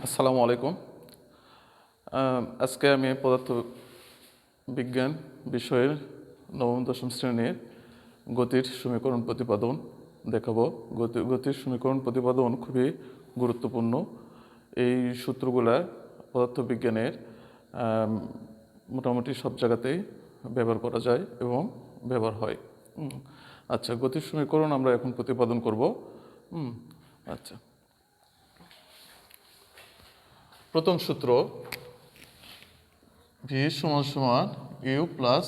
আসসালামু আলাইকুম। আজকে আমি পদার্থ বিজ্ঞান বিষয়ের নবম, দশম শ্রেণির গতির সমীকরণ প্রতিপাদন দেখাবো। গতি, গতির সমীকরণ প্রতিপাদন খুবই গুরুত্বপূর্ণ। এই সূত্রগুলা পদার্থ বিজ্ঞানের মোটামুটি সব জায়গাতেই ব্যবহার করা যায় এবং ব্যবহার হয়। আচ্ছা গতির সমীকরণ আমরা এখন প্রতিপাদন করব। আচ্ছা। প্রথম সূত্র ভি সমান সমান ইউ প্লাস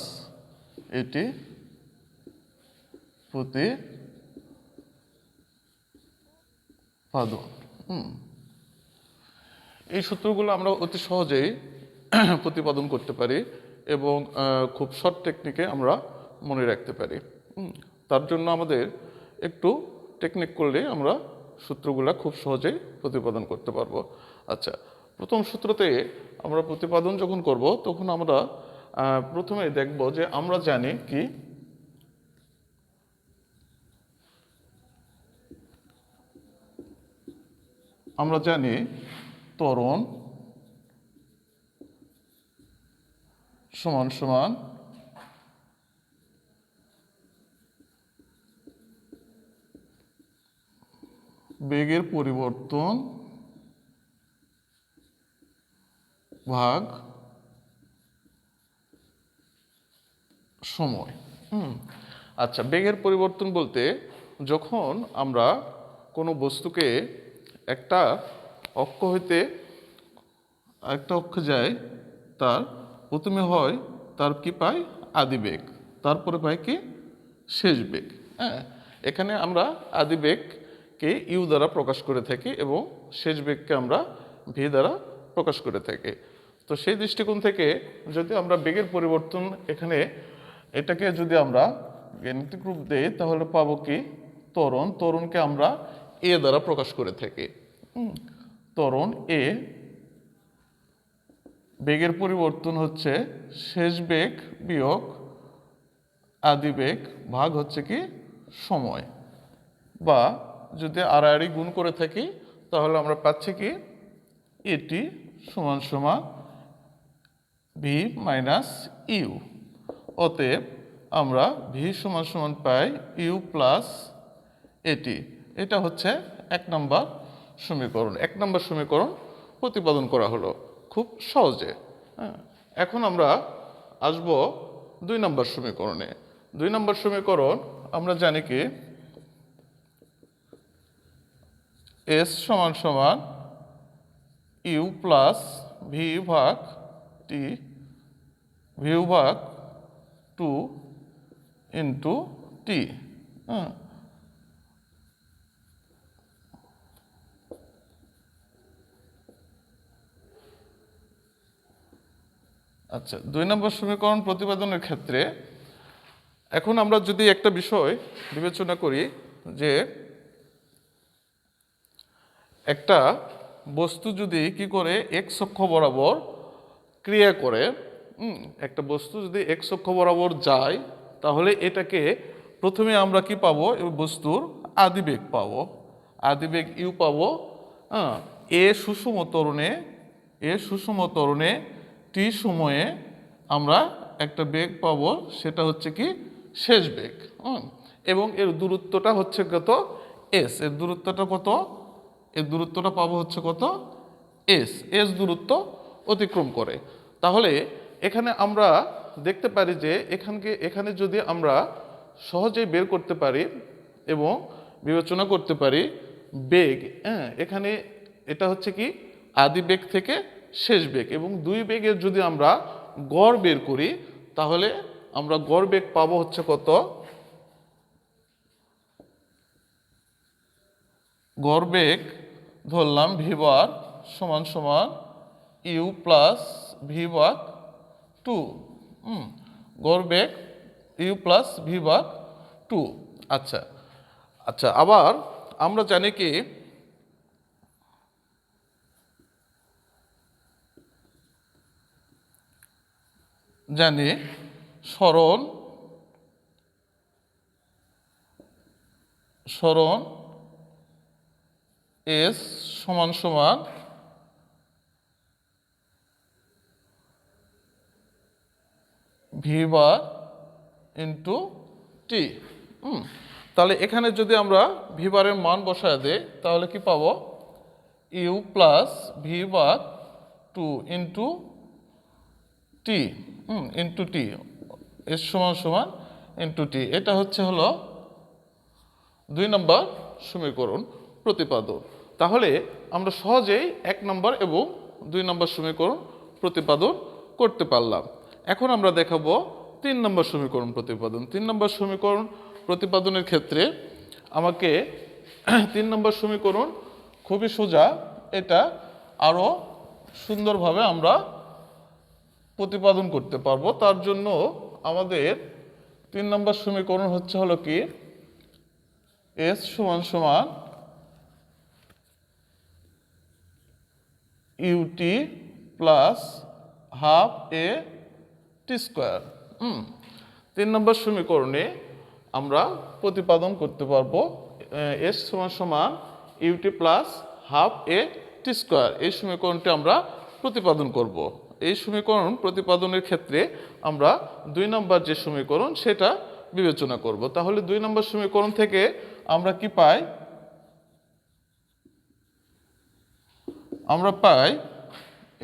এটি প্রতি হুম। এই সূত্রগুলো আমরা অতি সহজেই প্রতিপাদন করতে পারি এবং খুব শর্ট টেকনিকে আমরা মনে রাখতে পারি। তার জন্য আমাদের একটু টেকনিক করলে আমরা সূত্রগুলো খুব সহজেই প্রতিপাদন করতে পারব। আচ্ছা প্রথম সূত্রতে আমরা প্রতিপাদন যখন করব, তখন আমরা প্রথমে দেখব যে আমরা জানি কি? আমরা জানি ত্বরণ সমান সমান বেগের পরিবর্তন ভাগ সময়। হুম আচ্ছা বেগের পরিবর্তন বলতে যখন আমরা কোনো বস্তুকে একটা অক্ষ হইতে আরেকটা অক্ষে যায়, তার প্রথমে হয়, তার কি পায়? আদি বেগ। তারপরে পায় কি? শেষ বেগ। হ্যাঁ এখানে আমরা আদি বেগকে ইউ দ্বারা প্রকাশ করে থাকি এবং শেষ বেগকে আমরা ভি দ্বারা প্রকাশ করে থাকি। তো সেই দৃষ্টিকোণ থেকে যদি আমরা বেগের পরিবর্তন এখানে এটাকে যদি আমরা গাণিতিক রূপ দেই তাহলে পাবো কি? ত্বরণ। ত্বরণকে আমরা এ দ্বারা প্রকাশ করে থাকি। হুম, ত্বরণ এ বেগের পরিবর্তন হচ্ছে শেষ বেগ বিয়োগ আদি বেগ ভাগ হচ্ছে কি? সময়। বা যদি আড়াআড়ি গুণ করে থাকি তাহলে আমরা পাচ্ছি কি? এটি সমান সমান ভি মাইনাস ইউ অতএব আমরা ভি সমান সমান পাই ইউ প্লাস এটি। এটা হচ্ছে এক নম্বর সমীকরণ। এক নম্বর সমীকরণ প্রতিপাদন করা হলো খুব সহজে। হ্যাঁ এখন আমরা আসব দুই নম্বর সমীকরণে। দুই নম্বর সমীকরণ আমরা জানি কি? এস সমান সমান ইউ প্লাস ভি ভাগ টি ভি ভাগ টু ইন্টু টি। আচ্ছা দুই নম্বর সমীকরণ প্রতিপাদনের ক্ষেত্রে এখন আমরা যদি একটা বিষয় বিবেচনা করি যে একটা বস্তু যদি কি করে এক্স অক্ষ বরাবর ক্রিয়া করে একটা বস্তু যদি এক্স অক্ষ বরাবর যায়, তাহলে এটাকে প্রথমে আমরা কি পাবো? এই বস্তুর আদিবেগ পাবো। আদিবেগ ইউ পাবো হ্যাঁ এ সুষম ত্বরণে, এ সুষম ত্বরণে টি সময়ে আমরা একটা বেগ পাবো, সেটা হচ্ছে কি শেষ বেগ এবং এর দূরত্বটা হচ্ছে কত? এস এর দূরত্বটা কত? এর দূরত্বটা পাবো হচ্ছে কত? এস এস দূরত্ব অতিক্রম করে। তাহলে এখানে আমরা দেখতে পারি যে এখানকে, এখানে যদি আমরা সহজেই বের করতে পারি এবং বিবেচনা করতে পারি বেগ হ্যাঁ এখানে এটা হচ্ছে কি আদি বেগ থেকে শেষ বেগ এবং দুই বেগের যদি আমরা গড় বের করি, তাহলে আমরা গড় বেগ পাবো হচ্ছে কত? গড় বেগ ধরলাম ভি বার সমান সমান ইউ প্লাস ভি বার টু। গড় বেগ ইউ প্লাস ভি বার টু। আচ্ছা আচ্ছা আবার আমরা জানি কি, জানি সরণ সরণ এস সমান সমান ভি বার ইন্টু টি তাহলে এখানে যদি আমরা ভি বারের মান বসায় দিই, তাহলে কি পাবো? ইউ প্লাস ভি বার two into t into t এর সমান সমান ইন্টু টি এটা হচ্ছে হলো দুই নম্বর সমীকরণ প্রতিপাদন তাহলে আমরা সহজেই এক নম্বর এবং দুই নম্বর সমীকরণ প্রতিপাদন করতে পারলাম। এখন আমরা দেখাবো তিন নম্বর সমীকরণ প্রতিপাদন। তিন নম্বর সমীকরণ প্রতিপাদনের ক্ষেত্রে আমাকে তিন নম্বর সমীকরণ খুবই সোজা, এটা আরও সুন্দরভাবে আমরা প্রতিপাদন করতে পারব। তার জন্য আমাদের তিন নম্বর সমীকরণ হচ্ছে হলো কি? এস সমান সমান u t plus half a t square. তিন নম্বর সমীকরণে আমরা প্রতিপাদন করতে পারব এস সমান সমান u t plus half a t square. এই সমীকরণটি আমরা প্রতিপাদন করব। এই সমীকরণ প্রতিপাদনের ক্ষেত্রে আমরা দুই নম্বর যে সমীকরণ, সেটা বিবেচনা করব। তাহলে দুই নম্বর সমীকরণ থেকে আমরা কি পাই? আমরা পাই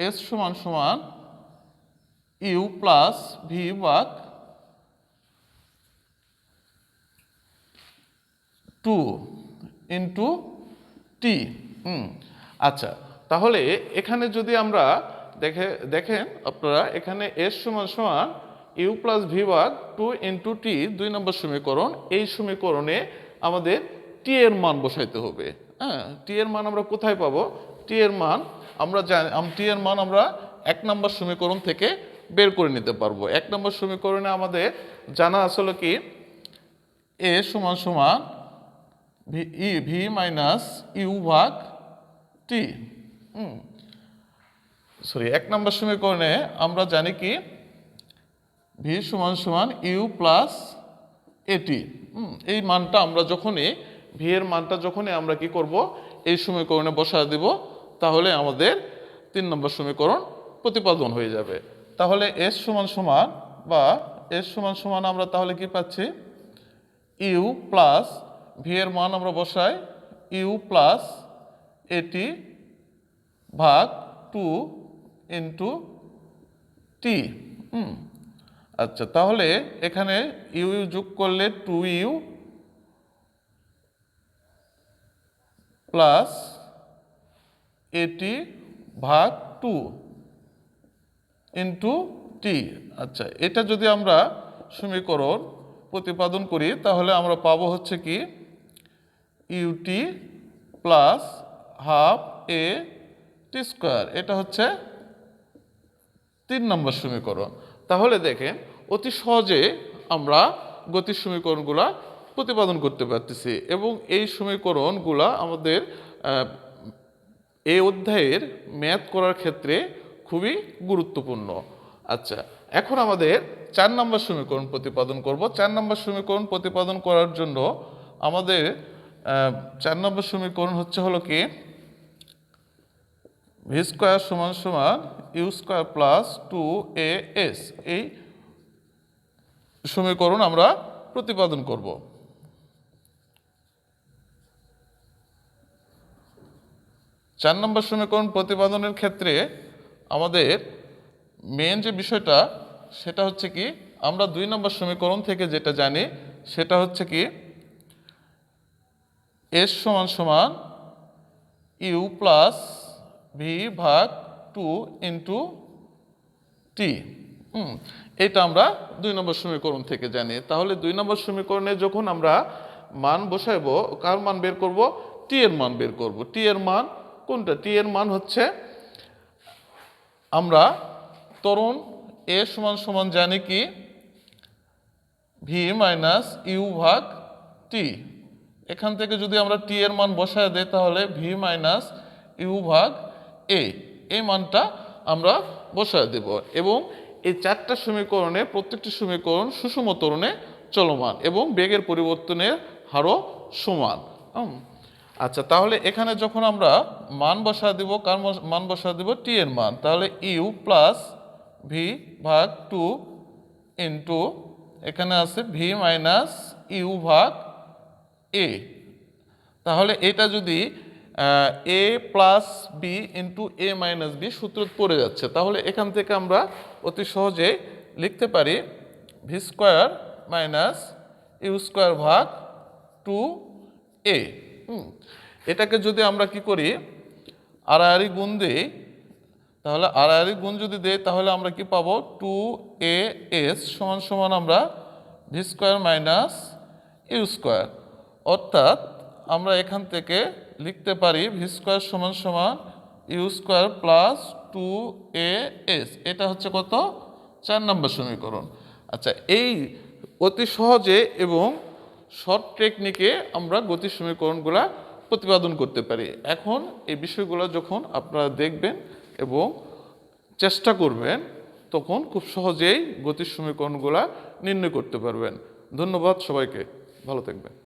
এস সমান সমান ইউ প্লাস ভি বাক টু ইন্টু টি। আচ্ছা তাহলে এখানে যদি আমরা দেখে, দেখেন আপনারা, এখানে এস সমান সমান ইউ প্লাস ভি বাগ টু ইন্টু টি, দুই নম্বর সমীকরণ, এই সমীকরণে আমাদের টি এর মান বসাইতে হবে। হ্যাঁ টি এর মান আমরা কোথায় পাবো? টি এর মান আমরা জানি টি এর মান আমরা এক নম্বর সমীকরণ থেকে বের করে নিতে পারব। এক নম্বর সমীকরণে আমাদের জানা আসলে কি? এ সমান সমান ভি, ই, ভি মাইনাস ইউ ভাগ টি। সরি এক নম্বর সমীকরণে আমরা জানি কি? ভি সমান সমান ইউ প্লাস এটি এই মানটা আমরা যখনই, ভি এর মানটা যখনই আমরা কি করব? এই সমীকরণে বসা দেব, তাহলে আমাদের তিন নম্বর সমীকরণ প্রতিপাদন হয়ে যাবে। তাহলে এস সমান সমান বা এস সমান সমান আমরা তাহলে কি পাচ্ছি? ইউ প্লাস ভি এর মান আমরা বসাই ইউ প্লাস এটি ভাগ টু ইন্টু টি আচ্ছা তাহলে এখানে ইউ ইউ যোগ করলে টু ইউ প্লাস এটি ভাগ টু ইন্টু টি আচ্ছা এটা যদি আমরা সমীকরণ প্রতিপাদন করি, তাহলে আমরা পাবো হচ্ছে কি u t plus half a t square এটা হচ্ছে তিন নম্বর সমীকরণ। তাহলে দেখেন, অতি সহজে আমরা গতির সমীকরণগুলা প্রতিপাদন করতে পারতেছি এবং এই সমীকরণগুলা আমাদের এই অধ্যায়ের ম্যাথ করার ক্ষেত্রে খুবই গুরুত্বপূর্ণ। আচ্ছা এখন আমাদের চার নম্বর সমীকরণ প্রতিপাদন করব। চার নম্বর সমীকরণ প্রতিপাদন করার জন্য আমাদের চার নম্বর সমীকরণ হচ্ছে হলো কি? ভি স্কোয়ার সমান সমান u square plus two a s এই সমীকরণ আমরা প্রতিপাদন করব। চার নম্বর সমীকরণ প্রতিপাদনের ক্ষেত্রে আমাদের মেন যে বিষয়টা, সেটা হচ্ছে কি, আমরা দুই নম্বর সমীকরণ থেকে যেটা জানি, সেটা হচ্ছে কি এস সমান সমান ইউ প্লাস ভি ভাগ টু ইন্টু টি এটা আমরা দুই নম্বর সমীকরণ থেকে জানি। তাহলে দুই নম্বর সমীকরণে যখন আমরা মান বসাইবো, কার মান বের করব? টি এর মান বের করব। টি এর মান কোনটা? টি এর মান হচ্ছে আমরা তরুণ এ সমান সমান জানি কি? ভি মাইনাস ইউ ভাগ টি এখান থেকে যদি আমরা টি এর মান বসায় দেই তাহলে ভি মাইনাস ইউ ভাগ এ এই মানটা আমরা বসায় দেব এবং এই চারটা সমীকরণে প্রত্যেকটি সমীকরণ সুষম তরণে চলমান এবং বেগের পরিবর্তনের হারও সমান। আচ্ছা তাহলে এখানে যখন আমরা মান বসা দিব, কার মান বসা দিব? টি এর মান। তাহলে ইউ প্লাস ভি ভাগ টু ইন্টু এখানে আছে ভি মাইনাস ইউ ভাগ এ তাহলে এটা যদি a plus b into a minus b সূত্র পড়ে যাচ্ছে, তাহলে এখান থেকে আমরা অতি সহজে লিখতে পারি v square minus u square ভাগ টু এ এটাকে যদি আমরা কি করি, আড়াআড়ি গুণ দিই, তাহলে আড়াআড়ি গুণ যদি দেই, তাহলে আমরা কি পাবো? টু এ এস সমান সমান আমরা v square minus u square অর্থাৎ আমরা এখান থেকে লিখতে পারি ভি স্কোয়ার সমান সমান u square plus two a s এটা হচ্ছে কত? চার নম্বর সমীকরণ। আচ্ছা এই অতি সহজে এবং শর্ট টেকনিকে আমরা গতি সমীকরণগুলা প্রতিপাদন করতে পারি। এখন এই বিষয়গুলো যখন আপনারা দেখবেন এবং চেষ্টা করবেন, তখন খুব সহজেই গতির সমীকরণগুলা নির্ণয় করতে পারবেন। ধন্যবাদ সবাইকে। ভালো থাকবেন।